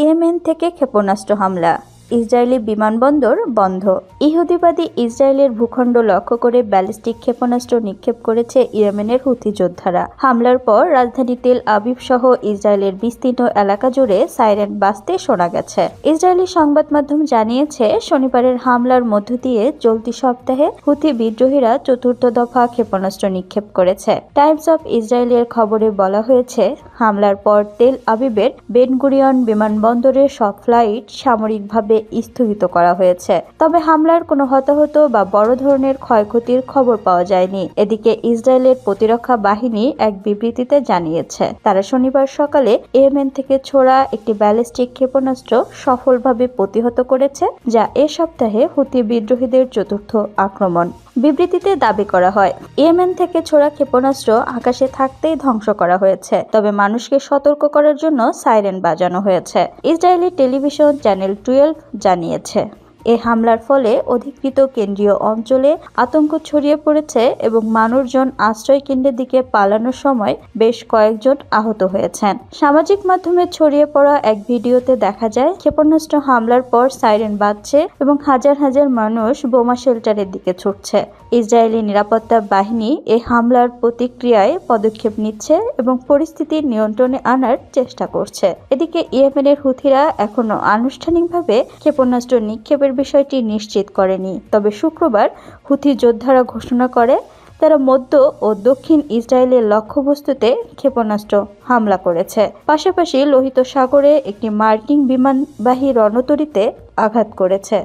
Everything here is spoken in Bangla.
ইয়েমেন থেকে ক্ষেপণাস্ত্র হামলা। ইসরায়েলি বিমানবন্দর বন্ধ। ইহুদিবাদী ইসরায়েলের ভূখণ্ড লক্ষ্য করে ব্যালিস্টিক ক্ষেপণাস্ত্র নিক্ষেপ করেছে ইয়েমেনের হুথি যোদ্ধারা। হামলার পর রাজধানী তেল আবিব সহ ইসরায়েলের বিস্তীর্ণ এলাকা জুড়ে সাইরেন বাজতে শোনা গেছে। ইসরায়েলি সংবাদ মাধ্যম জানিয়েছে, শনিবারের হামলার মধ্য দিয়ে চলতি সপ্তাহে হুথি বিদ্রোহীরা চতুর্থ দফা ক্ষেপণাস্ত্র নিক্ষেপ করেছে। টাইমস অফ ইসরায়েলের খবরে বলা হয়েছে, হামলার পর তেল আবিবের বেনগুরিয়ন বিমানবন্দরের সব ফ্লাইট সামরিকভাবে স্থগিত করা হয়েছে। তবে হামলার কোনো হতাহত বা বড় ধরনের ক্ষয়ক্ষতির খবর পাওয়া যায়নি। এদিকে ইসরায়েলের প্রতিরক্ষা বাহিনী এক বিবৃতিতে জানিয়েছে, তারা শনিবার সকালে ইয়েমেন থেকে ছোড়া একটি ব্যালিস্টিক ক্ষেপণাস্ত্র সফলভাবে প্রতিহত করেছে, যা এ সপ্তাহে হুতি বিদ্রোহীদের চতুর্থ আক্রমণ। বিবৃতিতে দাবি করা হয়, ইয়েমেন থেকে ছোড়া ক্ষেপণাস্ত্র আকাশে থাকতেই ধ্বংস করা হয়েছে। তবে মানুষকে সতর্ক করার জন্য সাইরেন বাজানো হয়েছে। ইসরায়েলি টেলিভিশন চ্যানেল টুয়েলভ জানিয়েছে। এ হামলার ফলে অধিকৃত কেন্দ্রীয় অঞ্চলে আতঙ্ক ছড়িয়ে পড়েছে এবং মানুষজন আশ্রয় কেন্দ্রের দিকে পালানোর সময় বেশ কয়েকজন আহত হয়েছেন। সামাজিক মাধ্যমে ছড়িয়ে পড়া এক ভিডিওতে দেখা যায়, ক্ষেপণাস্ত্র হামলার পর সাইরেন বাজছে এবং হাজার হাজার মানুষ বোমা শেল্টারের দিকে ছুটছে। ইসরায়েলি নিরাপত্তা বাহিনী এই হামলার প্রতিক্রিয়ায় পদক্ষেপ নিচ্ছে এবং পরিস্থিতি নিয়ন্ত্রণে আনার চেষ্টা করছে। এদিকে ইয়েমেনের হুথিরা এখনও আনুষ্ঠানিকভাবে ক্ষেপণাস্ত্র নিক্ষেপের বিষয়টি নিশ্চিত করেনি। তবে শুক্রবার হুথি যোদ্ধারা ঘোষণা করে, তারা মধ্য ও দক্ষিণ ইসরায়েলের লক্ষ্যবস্তুতে ক্ষেপণাস্ত্র হামলা করেছে। পাশাপাশি লোহিত সাগরে একটি মার্কিন বিমানবাহী রণতরিতে আঘাত করেছে।